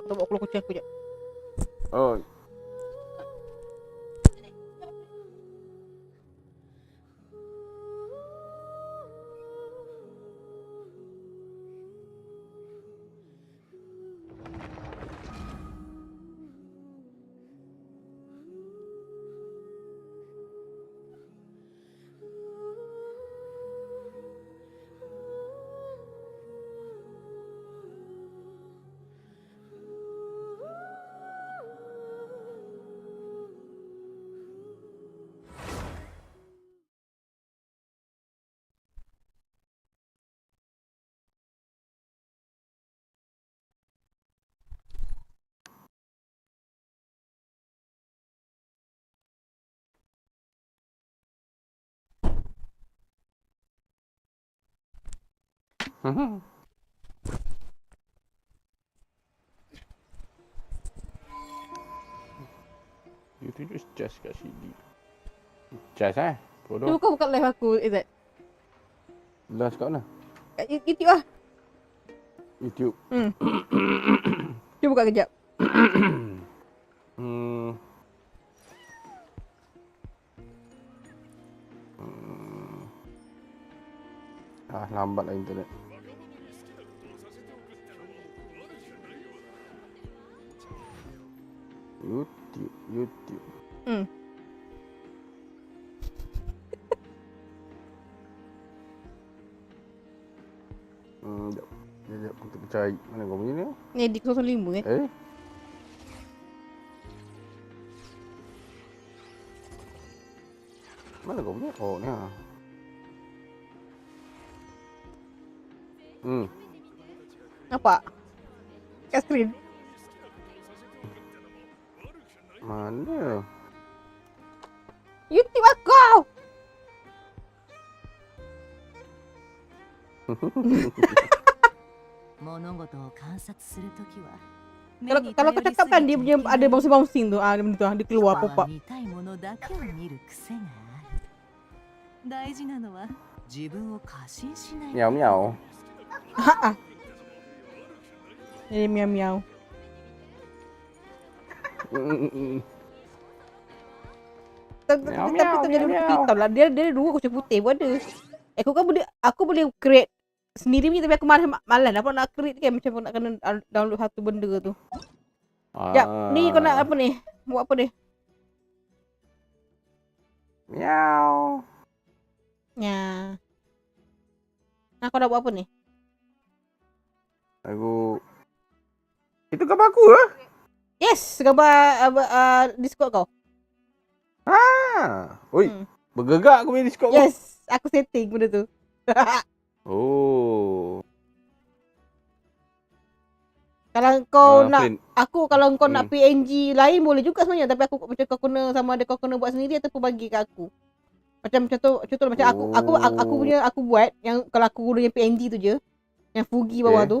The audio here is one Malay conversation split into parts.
Aku tak bawa keluar kucing aku jap. Oh. You tunjuk just kat sini. Just eh? Tu Bodoh. kau buka live aku, Izzat. Last kat mana? Kat You- YouTube lah. YouTube. Hmm. Cuba buka kejap. Hmm. Hmm. Ah, lambat lah internet. YouTube, YouTube. Hmm. Hmm, jap. Jap, untuk cari. Mana kau punya ni? Ni di 05 eh. Eh? Mana? YouTube aku! 物事を観察するときは Kalau kalau kau cakap kan dia punya ada bouncing-bouncing tu. Ah, benda tu. ah, Dia keluar パ pop は up. 見たいものだけを見る癖がある大事なのは自分を過信しない Miau miau. Ha ah. Dia miau miau. Hmm, hmm, hmm. Tapi Miau, tapi miau, tu jadi miau, lebih hitam lah. Dia dia dua kucing putih pun ada. Eh, Aku kan boleh aku boleh create sendiri punya tapi aku malas malas apa nak create kan macam aku nak kena download satu benda tu. Jap, ni kau nak apa ni? Buat apa ni? Miau. Ya. Nah, kau nak buat apa ni? Aku Itu gambar aku lah. Yes, gambar uh, uh, Discord kau. Ah. Oi, Hmm. bergerak aku punya Discord. Yes, aku setting benda tu. Oh. kalau kau Ah, nak Flint. aku kalau kau nak Hmm. PNG lain boleh juga sebenarnya tapi aku macam kau kena sama ada kau kena buat sendiri ataupun bagi kat aku. Macam contoh contoh macam aku aku aku, aku Oh. punya aku buat yang kalau aku guna yang PNG tu je yang Fugi bawah tu.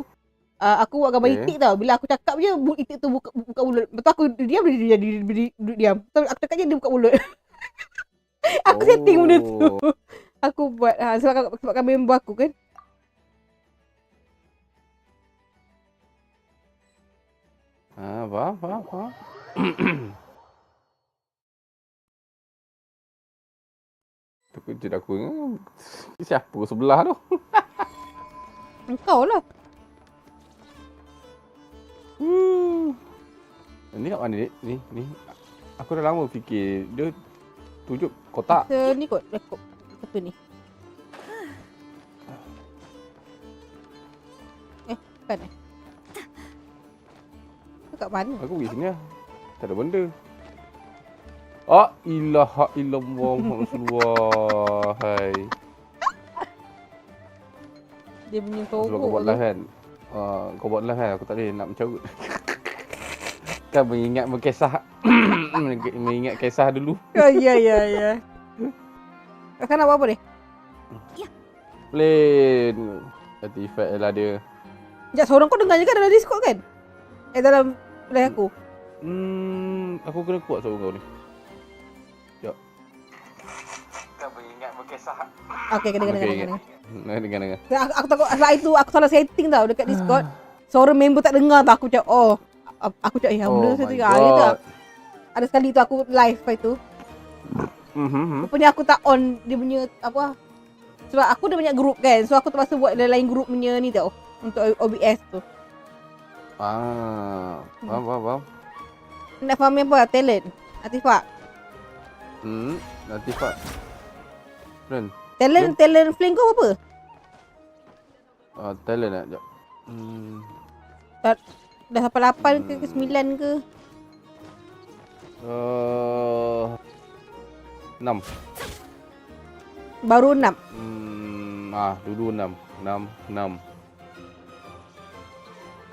Uh, aku buat gambar Okay. itik tau. Bila aku cakap je bu- itik tu buka, buka mulut. Betul aku diam dia dia, dia diam. Betul aku cakap je dia buka mulut. aku setting benda tu. Oh. Aku buat ha, sebab sebab kami member aku kan. Ah, faham, faham, faham. Terkejut aku. Siapa sebelah tu? Engkau lah. Hmm. Ni kat mana ni? Ni, ni. Aku dah lama fikir dia tunjuk kotak. Se ni kot rekod. Apa ni? Eh, kan eh? Kat mana? Aku pergi sini lah. Tak ada benda. Ah, ilaha illallah Muhammad Rasulullah. Hai. Dia punya Sebab kau togok buat live kan. Uh, kau buat live kan. Aku tak boleh nak mencarut. kan mengingat berkisah. mengingat kisah dulu. Ya, ya, ya, ya. Kau nak buat apa ni? Plain. Artifact lah dia. Sekejap, seorang kau dengar je kan dalam Discord kan? Eh, dalam live aku. Hmm, aku kena kuat suara kau ni. Okay, kena, kena, Okay, kena, okay. kena. Dengar dengar. Aku, aku takut sebab itu aku salah setting tau dekat Discord. Seorang member tak dengar tau aku macam oh Aku cakap, ya benda my saya tu. Ada sekali tu aku live lepas tu. Mhm. Rupanya aku tak on dia punya apa. Sebab aku dah banyak group kan. So aku terpaksa buat lain-lain group punya ni tau. Untuk OBS tu. Ah, faham, faham, faham. Nak faham apa? Talent. Atifak. Hmm, nanti Friend, Talent, talent flank kau apa? uh, talent jap. Hmm, Dah sampai 8 ke, ke 9 ke? uh, 6. Baru 6. Hmm, ah, dulu 6. 6, 6.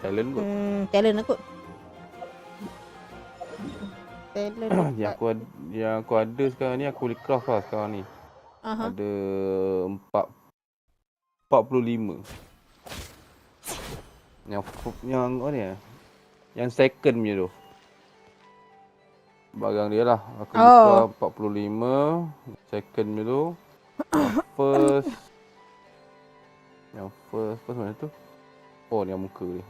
Talent kot. Hmm, talent aku. Talent. yang aku ada, yang aku ada sekarang ni aku boleh craft lah sekarang ni. Uh-huh. Ada empat empat puluh lima. Yang yang oh ni? Eh? Yang second punya tu. Barang dia lah. Aku oh. buka empat puluh lima. Second punya tu. first. yang first. First mana tu? Oh, yang muka dia.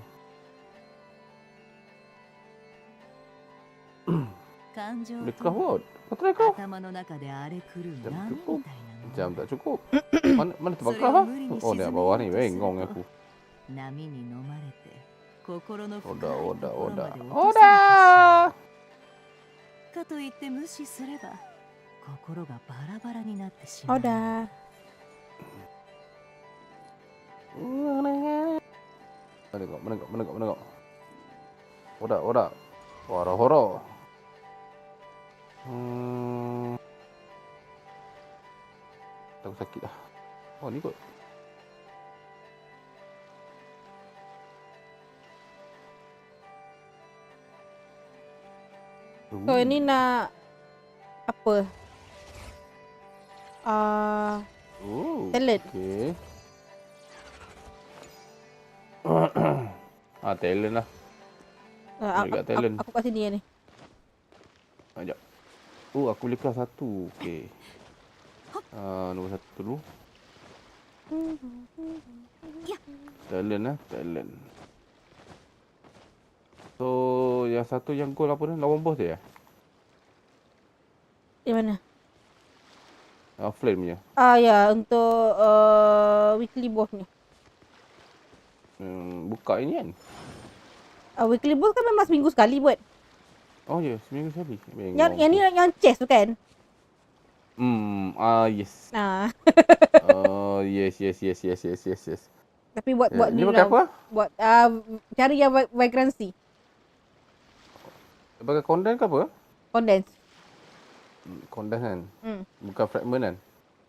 Boleh kau buat. Kau try kau. Dah cukup たいなもの Jam tak cukup. Mana mana tempat Sorry, craft lah?無理に Oh, ni 沈め bawah よ ni. うとする Bengong と aku. 波に飲まれて心の深い Oda, と oda, ころま oda. で落と Oda! されてしまうかといって無視すれば心がバラバラになってしま Oh う dah. Mana kau? Mana kau? Mana kau? Mana kau? Oda, oda. Hora, hora. Hmm. Tak sakit dah. Oh, ni kot. So ini nak apa? Ah, Oh. talent. Okay. ah, talent lah. Uh, aku, talent. aku, aku kat sini ni. Sekejap. Oh, aku boleh kelas satu. Okay. Ah, nombor satu dulu. Talent lah, talent. So, yang satu yang gol apa ni? Lawan bos dia? Di mana? Ah, flame punya. Ah ya, untuk uh, weekly boss ni. Hmm, buka ini kan? Uh, weekly boss kan memang seminggu sekali buat. Oh ya, yeah, seminggu sekali. Yang yang ni yang chest tu kan? Hmm, ah uh, yes. Nah. oh, yes, yes, yes, yes, yes, yes, yes. Tapi buat eh, buat ni lah. apa? Buat uh, cari yang vagrancy. Pakai kondan ke apa? Kondan. Kondan hmm, kan? Hmm. Bukan fragment kan?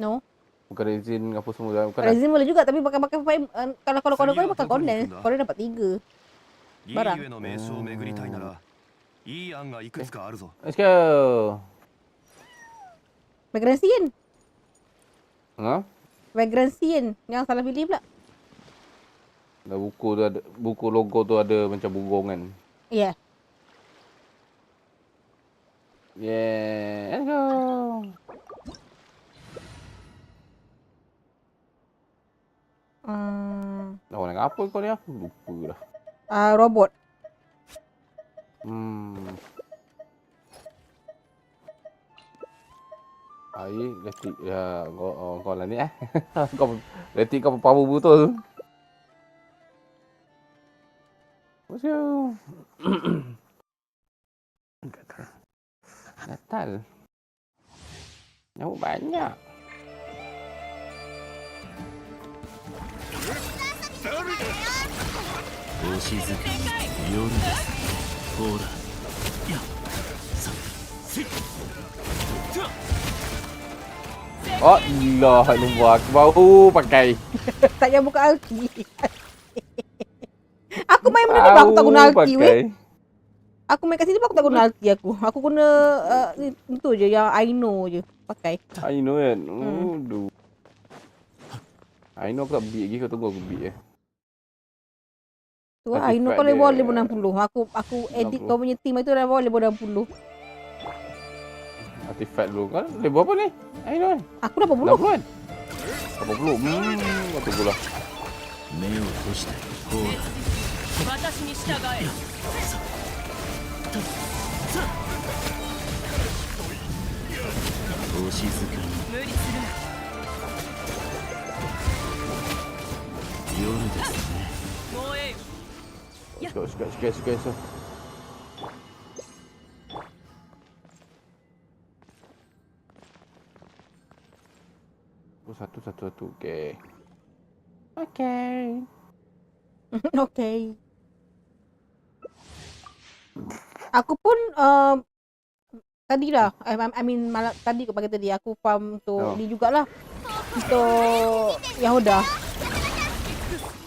No. Bukan resin apa semua dalam Bukan kan? resin boleh juga tapi pakai pakai. Uh, kalau kalau kalau kalau pakai kondan. Kondan dapat tiga. Barang. Hmm. Let's go. Vibrancy kan? Ha? Vibrancy kan? Yang salah pilih pula. Dah buku tu ada buku logo tu ada macam burung kan. Ya. Yeah. Yeah, let's go. Hmm. Lawan dengan apa kau ni? Lupa dah. Uh, robot. Hmm. Air letik ya kau oh, kau lah ni eh. kau letik kau power betul. Gatal. Gatal. Nyamuk banyak. おしずき夜ですほらやさせっせ Oh, Allah Akbar. Aku baru pakai. tak payah buka ulti. aku main benda ni aku tak guna ulti weh. Aku main kat sini pun aku tak guna ulti aku. Aku guna uh, itu je yang I know je pakai. I know kan. Oh, du. I know aku tak beat lagi. Kau tunggu aku beat eh. Tu Tapi I know kau level dia- 60. Aku aku edit 60. kau punya team itu level level 60. Artifact dulu. Kau level apa ni? I know kan. Aku 80. 60 kan? 80. Hmm. Kau tunggulah. 目を閉じてほら私に従え とさあお静かに無理するな夜ですねもうええよ Sikit, sikit, sikit, sikit, sikit. Oh, satu satu satu okey okey okey aku pun uh, tadi lah I, I mean malam tadi aku bagi tadi. Aku farm tu oh. ni jugalah. Itu Yahuda.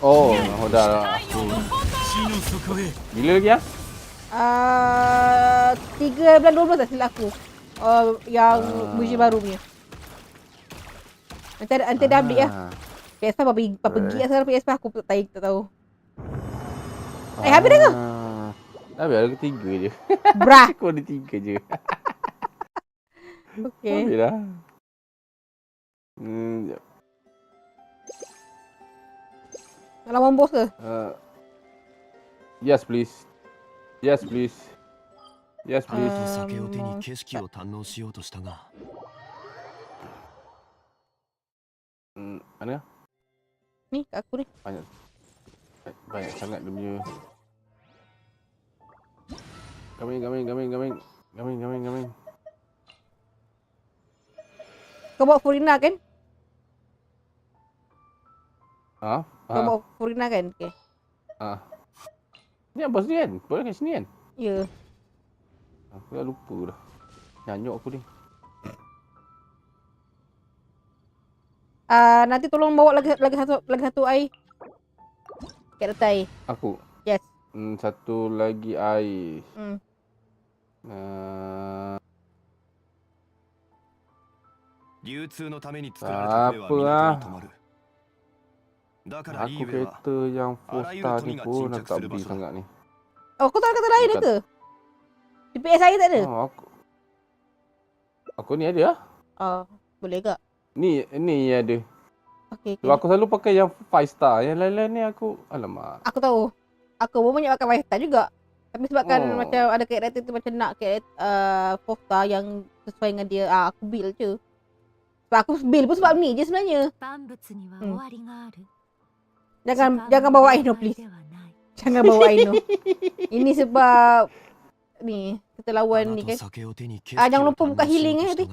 Oh, Yahuda. Lah aku Bila lagi ya? ah? Uh, 3 bulan 12 tak silap aku. Uh, Yang uh, baru punya. Nanti ada, nanti ada update lah. Ah. PS5 berapa, berapa Alright. gig lah sekarang PS5 aku tak tahu. Tak tahu. Eh, habis dah ke? Ah. Habis ada ketiga je. Brah. Aku ada tiga je. Okay. Habis dah. Hmm, sekejap. Nak lawan bos ke? Uh, yes, please. Yes, please. Yes, please. あー酒を手に景色を堪能しようとしたが Hmm, mana? Ni kat aku ni. Banyak. Banyak sangat dia punya. Coming, coming, coming, coming. Coming, coming, coming. Kau bawa Furina kan? Ha? Kau Ha? bawa Furina kan? Okay. Ha? Ni apa sini kan? Boleh kat sini kan? Ya. Aku dah lupa dah. Nyanyuk aku ni. uh, nanti tolong bawa lagi lagi satu lagi satu air. Kereta air. Aku. Yes. Hmm, satu lagi air. Hmm. Uh... Apa lah Aku kereta yang Fosta ni pun Aku tak beli sangat ni Oh kau tak ada kereta lain ke? GPS saya tak ada? Oh, aku... aku ni ada lah Oh Boleh tak? Ni ni yang ada. Okey. Okay. Aku selalu pakai yang 5 star. Yang lain-lain ni aku alamak. Aku tahu. Aku pun banyak pakai 5 star juga. Tapi sebabkan oh. macam ada karakter tu macam nak karakter uh, 4 star yang sesuai dengan dia, Ah, aku build je. Sebab aku build pun sebab ni je sebenarnya. Hmm. Jangan jangan bawa Aino please. Jangan bawa Aino. Ini sebab ni kita lawan ni kan. Ah jangan lupa buka healing eh tadi.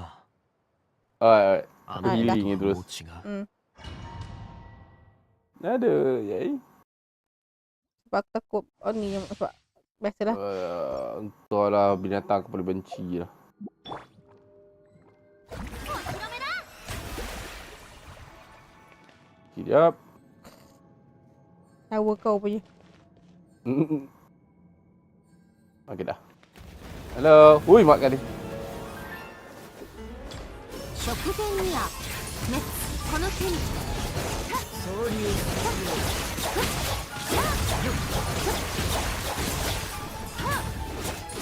Uh, あ Ah, の dah. healing ni 人 terus. は違う Hmm. Ada. Yai. Sebab aku takut oh ni yang sebab biasalah. Uh, entahlah binatang aku paling benci lah. Sekejap. Hawa kau punya. Okey dah. Hello. Ui, mak kali. 直前にはねこの手に総流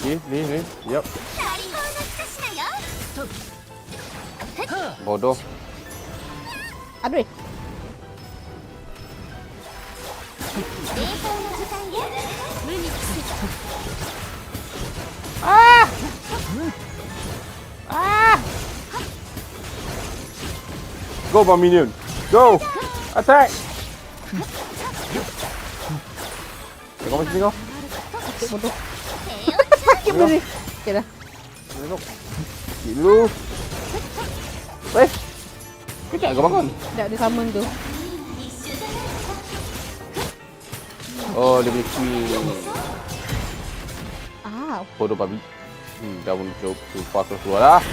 リリリ Yep. Bodoh. Aduh. 冷凍の時間へ無に Go, my minion. Go. Attack. Kau macam ni kau. Sakit bodoh. Sakit bodoh. Okey dah. Tengok. Sikit dulu. Eh. Kejap kau bangun. Dah ada summon tu. Oh, dia punya queen. Ah, Bodoh babi. Hmm, dah pun cukup. Lupa aku keluar lah.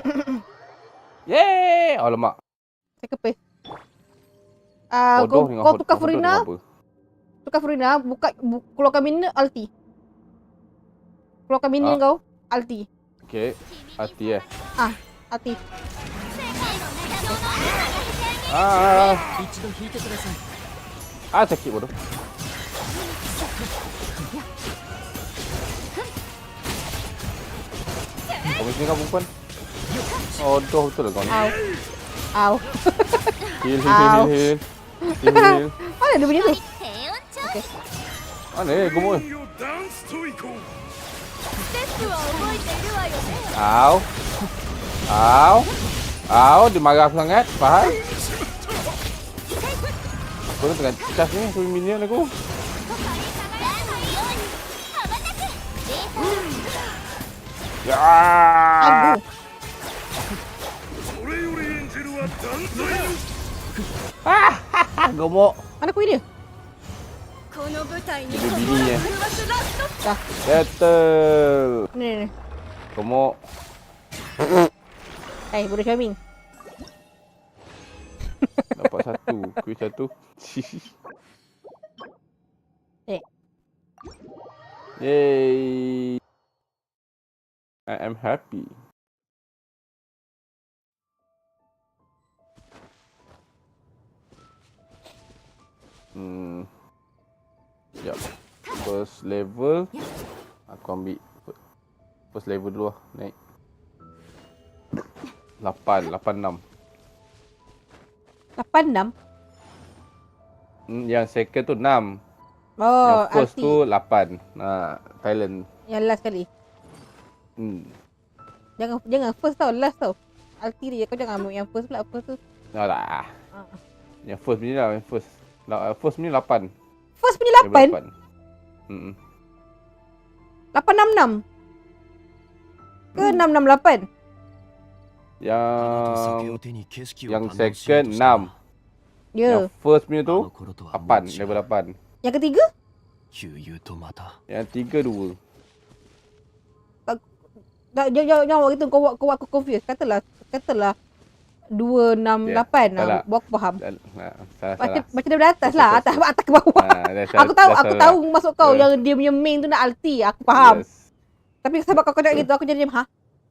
Yeay! Oh, lemak. Saya kepeh. Uh, kau, kau tukar Furina. Tukar Furina. Buka, bu, keluarkan minion, ulti. Keluarkan minion ah. kau, ulti. Okay. Ulti, eh? Ah, ulti. Ah, ah, ah. Ah, sakit bodoh. Kau mesti kau perempuan. Odoh betul lah kau ni. Au. Au. heal, heal, heal. Heal, heal. Heal. Mana dia punya tu? Okay. Mana eh, gemoy? Au. Au. Au, dia marah aku sangat. Faham? Aku tengah cas ni, suami minion aku. ジェルは団体の Ah, gemuk. Mana kuih dia? この舞台に Dia 心 bini eh. 震わすラスト Dah. Settle. Ni ni ni. Gemuk. Eh, budak charming. Dapat satu. Kuih satu. Eh. Yay. I am happy. Hmm. Sekejap. First level. Aku ambil fir- first level dulu lah. Naik. 8, 8, 6. 86. Hmm, yang second tu 6. Oh, yang first arti. tu 8. Ha, Thailand. Yang last kali. Hmm. Jangan jangan first tau, last tau. Altiri kau jangan ambil yang first pula, first tu. Tak lah. Ha. Ah. Yang first punya lah, yang first. Uh, first punya lapan. First punya lapan? Hmm. Lapan enam enam? Ke hmm. enam enam lapan? Yang... Yang second, enam. Ya. Yeah. Yang first punya tu, 8. Level 8. Yang ketiga? Yang tiga, dua. Tak, jangan, jangan, jangan buat gitu. Kau, buat- kau aku confused. Katalah, katalah 268 tak lah. lah. Buat aku faham. Ha, salah Macam, salah. macam daripada atas lah. Atas, atas ke bawah. Ha, salah- Aku tahu, aku salah. tahu maksud kau Ya. yang dia punya main tu nak alti. Aku faham. Tapi sebab kau cakap gitu, aku jadi macam, ha?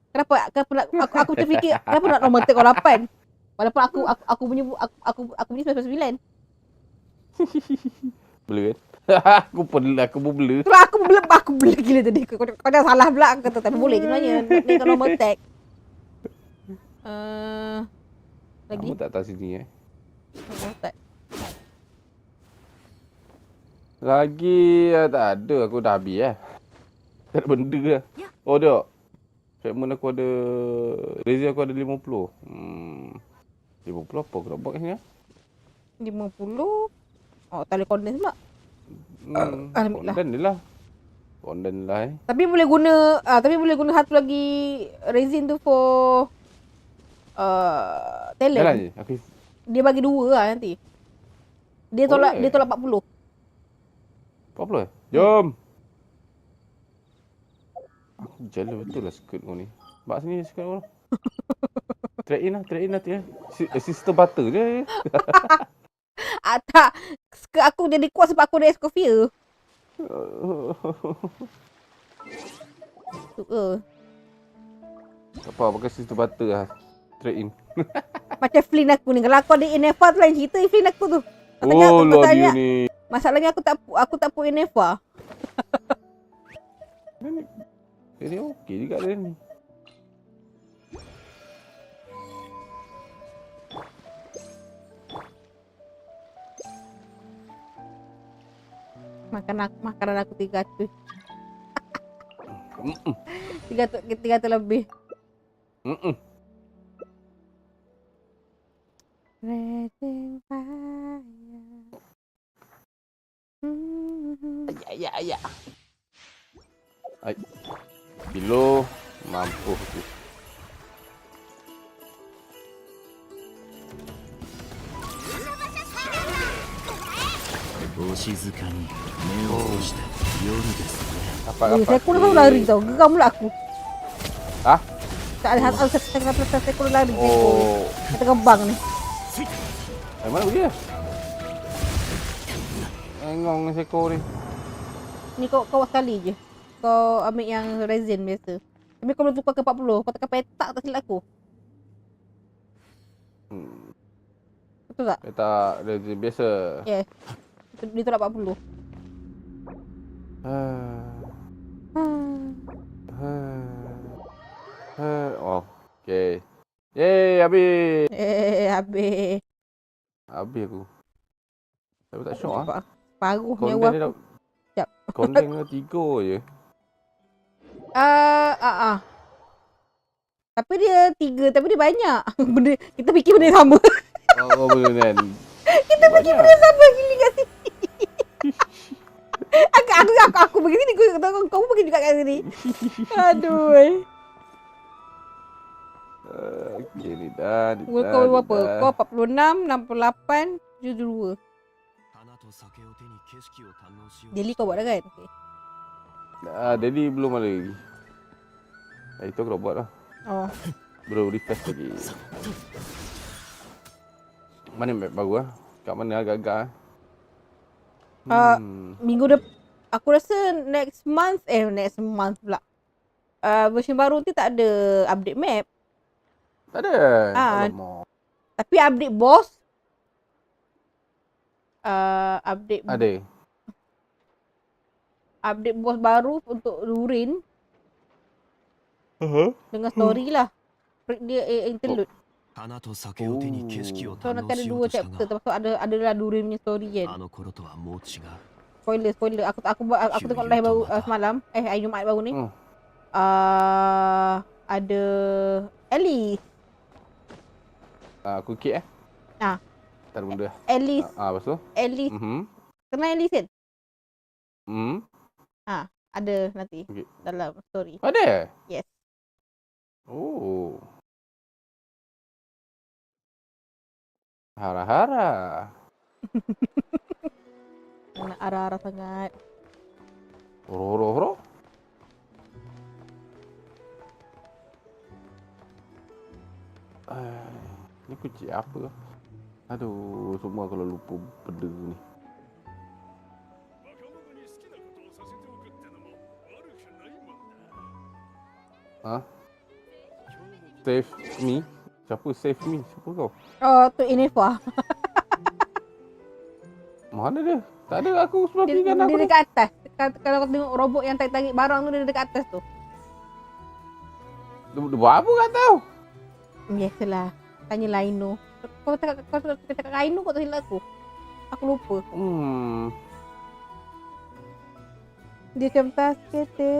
Kenapa, kenapa nak, aku, aku macam fikir, kenapa nak nombor kau 8? Walaupun aku, aku, aku punya, aku, aku, aku punya 99. Blur kan? aku pun aku blur. Terus aku bela, aku bela gila tadi. Kau, kau, kau dah salah pula. Aku kata, tapi boleh sebenarnya. Ni kau normal tag. Uh, lagi? Kamu tak tahu sini eh. Tag. Lagi eh, tak ada aku dah habis eh. Tak ada benda dah. Ya. Oh dah. Fragment aku ada Razer aku ada 50. Hmm. 50 apa aku nak buat kat sini eh? 50. Oh, tali condense pula. Hmm. Alhamdulillah. Kondan dia lah. Kondan lah eh. Tapi boleh guna, ah, tapi boleh guna satu lagi resin tu for uh, talent. Jalan je. Aku Dia bagi dua lah nanti. Dia tolak Boleh. dia tolak 40. apa pula? Jom. Aku jala betul lah skirt kau ni. Bak sini skirt kau. Track in lah, track in lah. in. Eh, Sister butter je. Skirt aku jadi kuat sebab aku ada Escoffier. Tu ke. Tak apa, pakai sister butter lah. Trade in. Macam Flynn aku ni. Kalau aku ada Inefa tu lain cerita Flynn aku tu. Kau tanya, Oh, tanya, dia ni. Masalahnya aku tak aku tak pun Inefa. Dia ni okey juga dia ni. Makan aku, makanan aku 300. Mm-mm. 300 300 lebih. Mm-mm. Raising fire. Hmm. Ya, ya, ya. Ai. Bilo mampu tu. お静かに目を閉じて夜ですね Dapat Eh, dapat. saya kurang selalu lari tau. Geram pula aku. Ah? Tak ada hal saya tengah petas saya kurang lari. Oh. Oh. Kita kembang ni. Eh, mana pergi dia? Engong ni seko ni. Ni kau kau buat sekali je. Kau ambil yang resin biasa. Tapi kau belum tukar ke 40. Kau tekan petak tak silap aku. Hmm. Betul tak? Kata rezim biasa. Ya. Yeah. Dia tolak 40. Ah. Hmm. Ah. Ah. Oh. Okay. Yeay, habis. Eh, habis. Habis aku. Tapi tak syok ah. Pa- Paruh nyawa aku. dah... Sekejap. Konten dia tiga je. Ah, ah, ah. Tapi dia tiga, tapi dia banyak. Benda kita fikir benda yang sama. Oh, betul kan. kita fikir benda yang sama aku, aku aku aku pergi sini. kau kau kau pergi juga kat sini. Aduh. Okay, ni dah. Gua kau berapa? Kau 46 68 72. Deli kau buat dah kan? Okay. Ah, Deli belum ada lagi. Hari tu aku dah buat lah. Oh. Bro, refresh lagi. Mana map baru lah? Kat mana agak-agak lah? Ah, Hmm. Minggu depan aku rasa next month eh next month pula. Uh, version baru nanti tak ada update map tak ada. Alamak. tapi update boss uh, update Ada. update boss baru untuk Lurin Uh-huh. dengan story lah. Dia eh, interlude 花と酒を手に景色を So 堪 nanti 能 ada しよ dua うとした chapter が termasuk ada adalah Lurin punya story あ kan. の頃とはもう違う Spoiler spoiler. Aku aku aku, aku tengok live baru uh, semalam. Eh hari Jumaat baru ni. Hmm. Uh, ada Ellie. Ah, aku kek eh. Ah. Tak ada benda. Ellie Ah, ah, lepas tu? Ellie Mhm. kenal Ellie kan? Hmm. Ada nanti Okay. dalam story. Ada? Yes. Oh. Hara-hara. Nak arah-arah sangat. Horo-horo-horo. Eh, Ni kunci apa? Aduh, semua kalau lupa benda ni. Ha? Save me? Siapa save me? Siapa kau? Oh, tu Inefa. Mana dia? Tak ada aku sebelah Dia, kiri dia, aku. ni. dekat atas. Kalau- Kalau kau tengok robot yang tarik-tarik barang tu dia dekat atas tu. Dia, dia buat apa kat tahu? Biasalah. Tanya Laino. Kau cakap kau cakap, kau cakap Laino kau tak silap aku. Aku lupa. Hmm. Dia macam Taskete.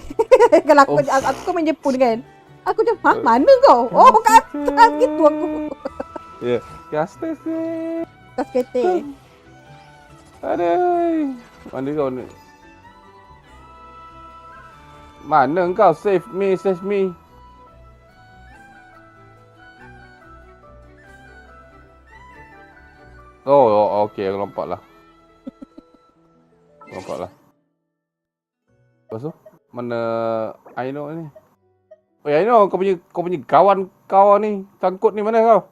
Kalau aku, Oh. aku, aku, kau main Jepun kan. Aku macam, ha? Eh. Mana kau? Oh, kat atas gitu aku. Gaster sih. Taskete. Aduh. Mana kau ni? Mana kau? Save me, save me. Oh, oh okey. Aku lompat lah. Lompat lah. Lepas tu? Mana Aino ni? Oh, Aino, kau punya kau punya kawan kau ni. Sangkut ni mana kau?